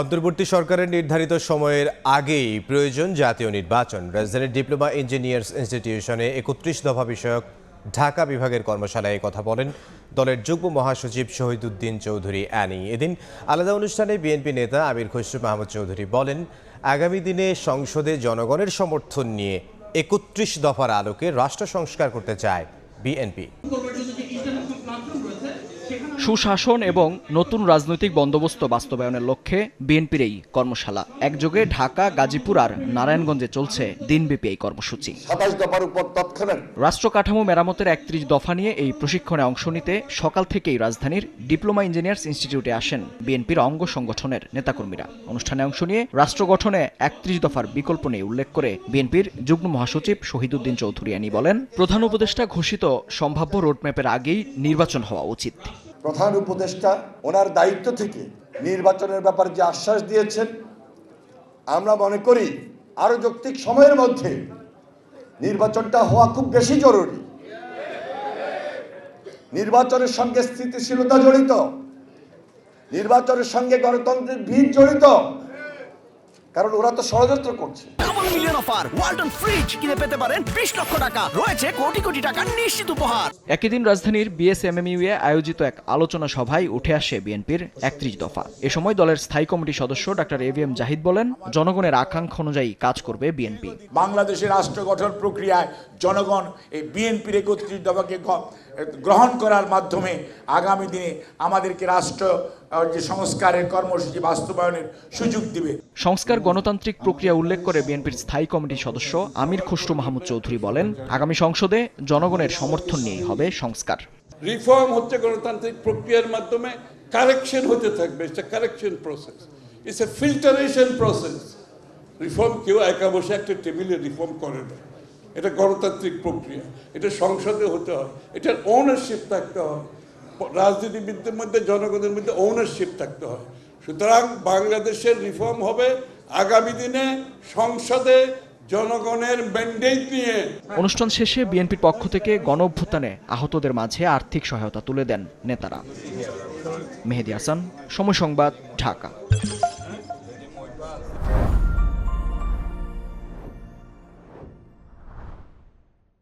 অন্তর্বর্তী সরকারের নির্ধারিত সময়ের আগেই প্রয়োজন জাতীয় নির্বাচন। রাজধানীর ডিপ্লোমা ইঞ্জিনিয়ার্স ইনস্টিটিউশনে একত্রিশ দফা বিষয়ক ঢাকা বিভাগের কর্মশালায় কথা বলেন দলের যুগ্ম মহাসচিব শহীদুদ্দিন চৌধুরী অ্যানি। এদিন আলাদা অনুষ্ঠানে বিএনপি নেতা আমির খসরু মাহমুদ চৌধুরী বলেন, আগামী দিনে সংসদে জনগণের সমর্থন নিয়ে একত্রিশ দফার আলোকে রাষ্ট্র সংস্কার করতে চায় বিএনপি। সুশাসন এবং নতুন রাজনৈতিক বন্দোবস্ত বাস্তবায়নের লক্ষ্যে বিএনপির এই কর্মশালা। একযোগে ঢাকা গাজীপুর আর নারায়ণগঞ্জে চলছে দিনব্যাপী এই কর্মসূচি। রাষ্ট্র কাঠামো মেরামতের একত্রিশ দফা নিয়ে এই প্রশিক্ষণে অংশ নিতে সকাল থেকেই রাজধানীর ডিপ্লোমা ইঞ্জিনিয়ার্স ইনস্টিটিউটে আসেন বিএনপির অঙ্গ সংগঠনের নেতাকর্মীরা। অনুষ্ঠানে অংশ নিয়ে রাষ্ট্র গঠনে একত্রিশ দফার বিকল্প নেই উল্লেখ করে বিএনপির যুগ্ম মহাসচিব শহীদুদ্দিন চৌধুরিয়ানি বলেন প্রধান উপদেষ্টা ঘোষিত সম্ভাব্য রোডম্যাপের আগেই নির্বাচন হওয়া উচিত। প্রধান উপদেষ্টা, ওনার দায়িত্ব থেকে নির্বাচনের ব্যাপারে যে আশ্বাস দিয়েছেন, আমরা মনে করি আরও যৌক্তিক সময়ের মধ্যে নির্বাচনটা হওয়া খুব বেশি জরুরি। নির্বাচনের সঙ্গে স্থিতিশীলতা জড়িত, নির্বাচনের সঙ্গে গণতন্ত্রের ভিড় জড়িত, কারণ ওরা তো ষড়যন্ত্র করছে। Double million offer Walton fridge কিনে পেতে পারেন বিশ লক্ষ টাকা। রয়েছে কোটি কোটি টাকার নিশ্চিত উপহার। একই দিন রাজধানীর বিএসএমএমইউয়ে আয়োজিত এক আলোচনা সভায় উঠে আসে বিএনপির একত্রিশ দফা। এ সময় দলের স্থায়ী কমিটির সদস্য ডাক্তার এভিএম জাহিদ বলেন জনগণের আকাঙ্ক্ষা অনুযায়ী কাজ করবে বিএনপি। বাংলাদেশের রাষ্ট্র গঠন প্রক্রিয়ায় জনগণ এই বিএনপির একত্রিশ দফাকে গ্রহণ করার মাধ্যমে আগামী দিনে আমাদেরকে রাষ্ট্র যে সংস্কারের কর্মসূচি বাস্তবায়নের সুযোগ দিবে। সংস্কার গণতান্ত্রিক প্রক্রিয়া উল্লেখ করে বিএনপির স্থায়ী কমিটির সদস্য আমির খসরু মাহমুদ চৌধুরী বলেন আগামী সংসদে জনগণের সমর্থন নিয়েই হবে সংস্কার। রিফর্ম হচ্ছে গণতান্ত্রিক প্রক্রিয়ার মাধ্যমে কারেকশন হতে থাকবে it's a correction process it's a filtration process reform কেউ একা বসে একটা টেবিলে রিফর্ম করে না। এটা গণতান্ত্রিক প্রক্রিয়া এটা সংসদে হতে হয় এটার ওনারশিপ থাকতে হয়। রাজনীতিবিদদের মধ্যে, জনগণের মধ্যে ওনারশিপ থাকতে হয়। সুতরাং বাংলাদেশের রিফর্ম হবে আগামী দিনে সংসদে জনগণের ম্যান্ডেট নিয়ে। অনুষ্ঠান শেষে বিএনপির পক্ষ থেকে গণ অভ্যুত্থানে আহতদের মাঝে আর্থিক সহায়তা তুলে দেন নেতারা। মেহেদি হাসান, সময় সংবাদ, ঢাকা।